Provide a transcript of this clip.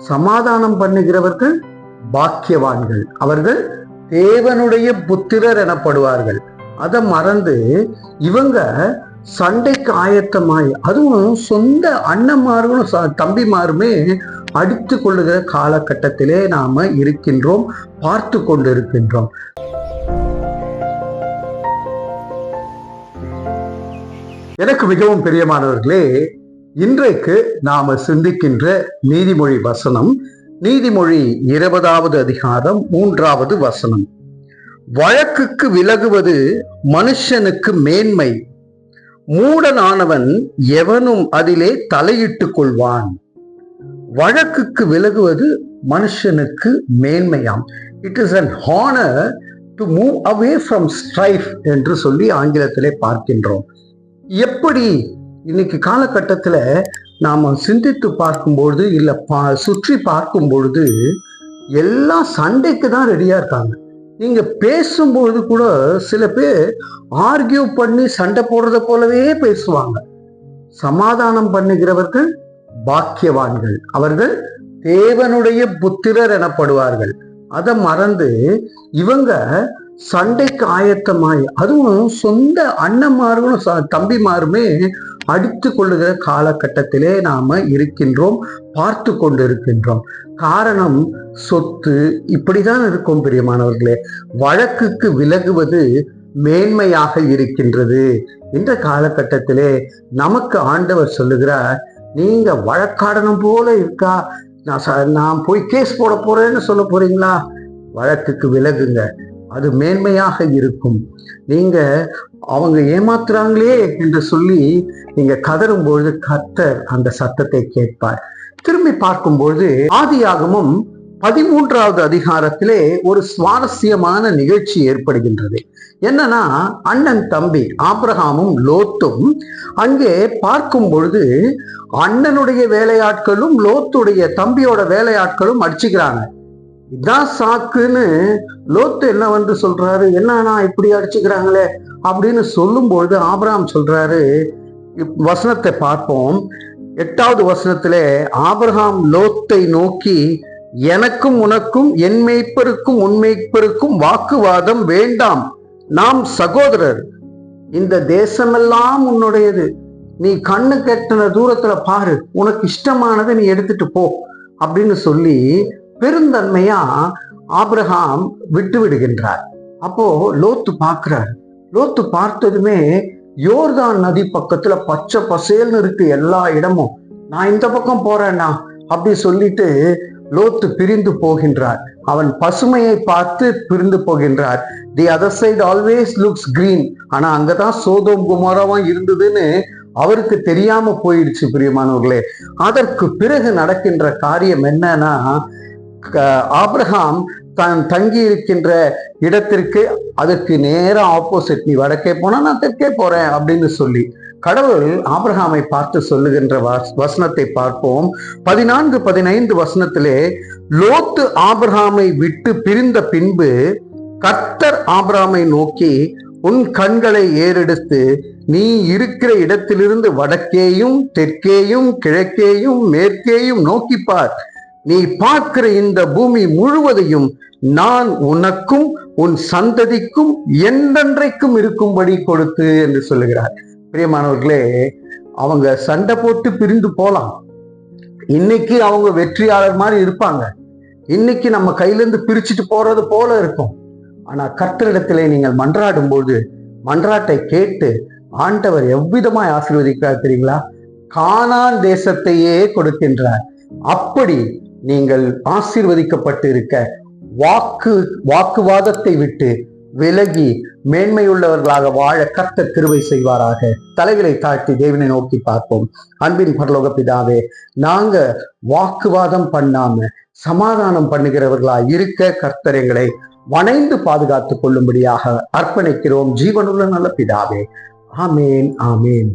சமாதானம் பண்ணுகிறவர்கள் பாக்கியவான்கள். அவர்கள் தேவனுடைய புத்திரர் எனப்படுவார்கள். அதை மறந்து இவங்க சண்டைக்கு ஆயத்தமாய் அதுவும் சொந்த அண்ணன்மார்களும் ச- தம்பிமாருமே அடித்து கொள்ளுகிற காலகட்டத்திலே நாம இருக்கின்றோம் பார்த்து கொண்டிருக்கின்றோம். எனக்கு மிகவும் பிரியமானவர்களே இன்றைக்கு நாம சிந்திக்கின்ற நீதிமொழி வசனம் நீதிமொழி இருபதாவது அதிகாரம் மூன்றாவது வசனம். வழக்குக்கு விலகுவது மனுஷனுக்கு மேன்மை. மூடனானவன் எவனும் அதிலே தலையிட்டுக் கொள்வான். வழக்குக்கு விலகுவது மனுஷனுக்கு மேன்மையாம். It is an honour to move away from strife என்று சொல்லி ஆங்கிலத்திலே பார்க்கின்றோம். எப்படி இன்னைக்கு காலகட்டத்துல நாம சிந்தித்து பார்க்கும்பொழுது இல்லை பா சுற்றி பார்க்கும் பொழுது எல்லாம் சண்டைக்கு தான் ரெடியா இருக்காங்க. நீங்கள் பேசும்பொழுது கூட சில பேர் ஆர்கியூ பண்ணி சண்டை போடுறத போலவே பேசுவாங்க. சமாதானம் பண்ணுகிறவர்கள் பாக்கியவான்கள். அவர்கள் தேவனுடைய புத்திரர் எனப்படுவார்கள். அதை மறந்து இவங்க சண்டைக்கு ஆயத்தமாய் அதுவும் சொந்த அண்ணன்மார்களும் தம்பிமாருமே அடித்து கொள்ளுகிற காலகட்டத்திலே நாம இருக்கின்றோம் பார்த்து கொண்டிருக்கின்றோம். காரணம் சொத்து இப்படிதான் இருக்கும் பிரியமானவர்களே. வழக்குக்கு விலகுவது மேன்மையாக இருக்கின்றது. இந்த காலகட்டத்திலே நமக்கு ஆண்டவர் சொல்லுகிறார் நீங்க வழக்காடணும் போல இருக்கா? நான் நான் போய் கேஸ் போட போறேன்னு சொல்ல போறீங்களா? வழக்குக்கு விலகுங்க. அது மேன்மையாக இருக்கும். நீங்க அவங்க ஏமாத்துறாங்களே என்று சொல்லி நீங்க கதறும் பொழுது கத்தர் அந்த சத்தத்தை கேட்பார். திரும்பி பார்க்கும்பொழுது ஆதியாகமும் பதிமூன்றாவது அதிகாரத்திலே ஒரு சுவாரஸ்யமான நிகழ்ச்சி ஏற்படுகின்றது. என்னன்னா அண்ணன் தம்பி ஆப்ரஹாமும் லோத்தும் அங்கே பார்க்கும் பொழுது அண்ணனுடைய வேலையாட்களும் லோத்துடைய தம்பியோட வேலையாட்களும் அடிச்சுக்கிறாங்க. இதான் சாக்குன்னு லோத்து என்ன வந்து சொல்றாரு? என்னன்னா இப்படி அடிச்சுக்கிறாங்களே? அப்படின்னு சொல்லும்பொழுது ஆபராம் சொல்றாரு இப் வசனத்தை பார்ப்போம். எட்டாவது வசனத்திலே ஆபரகாம் லோத்தை நோக்கி எனக்கும் உனக்கும் என் மெய்ப்பருக்கும் உன் வாக்குவாதம் வேண்டாம். நாம் சகோதரர். இந்த தேசமெல்லாம் உன்னுடையது. நீ கண்ணு கெட்டின தூரத்துல பாரு. உனக்கு இஷ்டமானதை நீ எடுத்துட்டு போ. அப்படின்னு சொல்லி பெருந்தன்மையா ஆப்ரஹாம் விட்டு விடுகின்றார் அப்போ லோத்து பார்க்கிறார். லோத்து பார்த்ததுமே யோர்தான் நதி பக்கத்துல பச்சை பசேல்னு இருக்கு எல்லா இடமும். நான் இந்த பக்கம் போறேன்னா அப்படி சொல்லிட்டு லோத்து பிரிந்து போகின்றார். அவன் பசுமையை பார்த்து பிரிந்து போகின்றார். The other side always looks green ஆனா அங்கதான் சோதோம் குமாரவா இருந்ததுன்னு அவருக்கு தெரியாம போயிடுச்சு பிரியமானவர்களே. அதற்கு பிறகு நடக்கின்ற காரியம் என்னன்னா ஆப்ரஹாம் ஆபிரகாம் தான் தங்கி இருக்கின்ற இடத்திற்கு அதற்கு நேரா ஆப்போசிட் நீ வடக்கே போனா நான் தெற்கே போறேன் அப்படின்னு சொல்லி கடவுள் ஆப்ரஹாமை பார்த்து சொல்லுகின்ற வஸ்- வசனத்தை பார்ப்போம். பதினான்கு பதினைந்து வசனத்திலே லோத்து ஆபிரகாமை விட்டு பிரிந்த பின்பு கர்த்தர் ஆப்ரஹாமை நோக்கி உன் கண்களை ஏறெடுத்து நீ இருக்கிற இடத்திலிருந்து வடக்கேயும் தெற்கேயும் கிழக்கேயும் மேற்கேயும் நோக்கிப்பார் நீ பார்க்கிற இந்த பூமி முழுவதையும் நான் உனக்கும் உன் சந்ததிக்கும் என்றென்றைக்கும் இருக்கும்படி கொடுத்து என்று சொல்லுகிறார். பிரியமானவர்களே அவங்க சண்டை போட்டு பிரிந்து போலாம். இன்னைக்கு அவங்க வெற்றியாளர் மாதிரி இருப்பாங்க. இன்னைக்கு நம்ம கையிலேருந்து பிரிச்சுட்டு போறது போல இருக்கும். ஆனா கர்த்தரிடத்திலே நீங்கள் மன்றாடும் போது மன்றாட்டை கேட்டு ஆண்டவர் எவ்விதமாய் ஆசீர்வதிக்கிறார் தெரியுங்களா? கானான் தேசத்தையே கொடுக்கின்றார். அப்படி நீங்கள் ஆசீர்வதிக்கப்பட்டு இருக்க வாக்கு வாக்குவாதத்தை விட்டு விலகி மேன்மையுள்ளவர்களாக வாழ கத்த கிருவை செய்வாராக. தலைகளை தாழ்த்தி தேவனை நோக்கி பார்ப்போம். அன்பின் பரலோக பிதாவே நாங்க வாக்குவாதம் பண்ணாம சமாதானம் பண்ணுகிறவர்களா இருக்க கர்த்தரைகளை வணைந்து பாதுகாத்துக் கொள்ளும்படியாக அர்ப்பணிக்கிறோம். ஜீவனுள்ள நல்ல பிதாவே. ஆமேன் ஆமேன்.